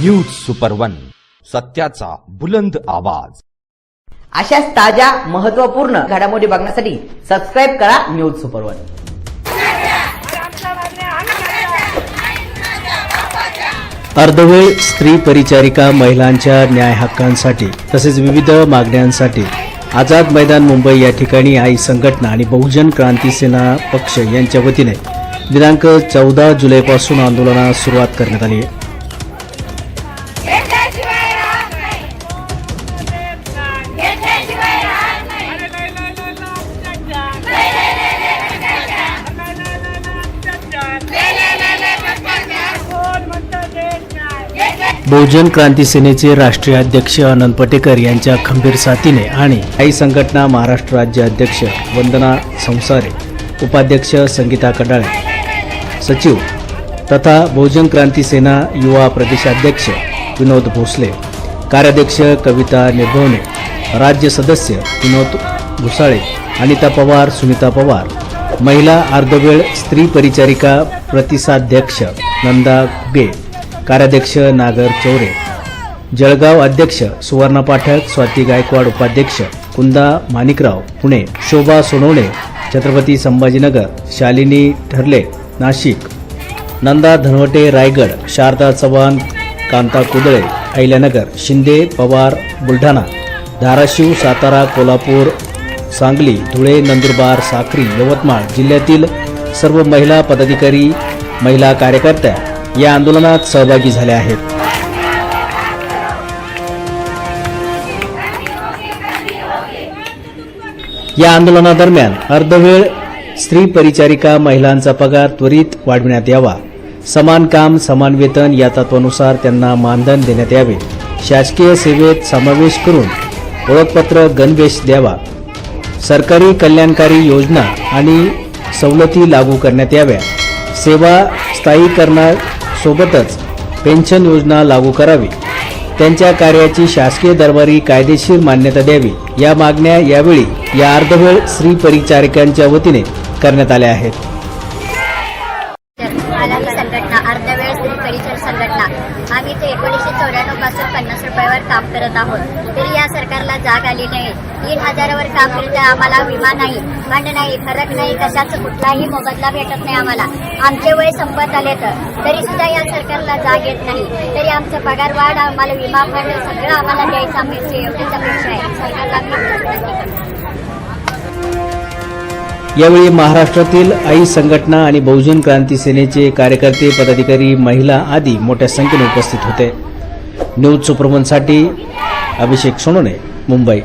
News super one सत्याचा बुलंद आवाज. अशाच ताज्या महत्त्वपूर्ण घडामोडी बघण्यासाठी सबस्क्राईब करा न्यूज सुपर वन अर्धवेळ स्त्री परिचारिका महिलांच्या न्याय हक्कांसाठी तसेच विविध मागण्यांसाठी आझाद मैदान मुंबई या ठिकाणी आई संघटना आणि बहुजन क्रांती सेना पक्ष यांच्या वतीने दिनांक चौदा जुलैपासून आंदोलनास सुरुवात करण्यात आली आहे. बहुजन क्रांती सेनेचे राष्ट्रीय अध्यक्ष आनंद पटेकर यांच्या खंबीर साथीने आणि आई संघटना महाराष्ट्र राज्य अध्यक्ष वंदना संसारे उपाध्यक्ष संगीता कडाळे सचिव तथा बहुजन क्रांती सेना युवा प्रदेशाध्यक्ष विनोद भोसले कार्याध्यक्ष कविता निर्भवणे राज्य सदस्य विनोद घुसाळे अनिता पवार सुनीता पवार महिला अर्धवेळ स्त्री परिचारिका प्रतिसाध्यक्ष नंदा गे कार्याध्यक्ष नागर चौरे. जळगाव अध्यक्ष सुवर्णा पाठक स्वाती गायकवाड उपाध्यक्ष कुंदा माणिकराव पुणे शोभा सोनवणे छत्रपती संभाजीनगर शालिनी ठरले नाशिक. नंदा धनवटे रायगड शारदा चव्हाण कांता कुदळे अहिल्यानगर शिंदे पवार बुलढाणा. धाराशिव सातारा कोल्हापूर सांगली धुळे नंदुरबार साक्री यवतमाळ जिल्ह्यातील सर्व महिला पदाधिकारी महिला कार्यकर्त्या या आंदोलनात सहभागी झाल्या आहेत. या आंदोलनादरम्यान अर्धवेळ स्त्री परिचारिका महिलांचा पगार त्वरित वाढविण्यात यावा. समान काम समान वेतन या तत्वानुसार त्यांना मानधन देण्यात यावे. शासकीय सेवेत समावेश करून ओळखपत्र गणवेश द्यावा. सरकारी कल्याणकारी योजना आणि सवलती लागू करण्यात याव्या. सेवा सोबतच पेन्शन योजना लागू करावी. त्यांच्या कार्याची शासकीय दरबारी कायदेशीर मान्यता द्यावी. या मागण्या यावेळी या अर्धवेळ स्त्री परिचारिकांच्या वतीने करण्यात आल्या आहेत मला ही संघटना अर्धवेळ स्त्री परिचय संघटना आम्ही ते एकोणीसशे चौऱ्याण्णवपासून पन्नास रुपयावर काम करत आहोत. तरी या सरकारला जाग आली नाही. तीन हजारावर काम करत आहे आम्हाला विमा नाही फंड नाही फरक नाही कशाच कुठलाही मोबदला भेटत नाही आम्हाला. आमचे वय संपत आले तर. तरी सुद्धा या सरकारला जाग येत नाही. तरी आमचं पगार वाढ आम्हाला विमा फंड सगळं आम्हाला द्यायचं आम्ही एवढीच अपेक्षा आहे. सरकारला यावेळी महाराष्ट्रातील आई संघटना आणि बहुजन क्रांती सेनेचे कार्यकर्ते पदाधिकारी महिला आदी मोठ्या संख्येने उपस्थित होते. न्यूज सुप्रमनसाठी अभिषेक सोनोने मुंबई.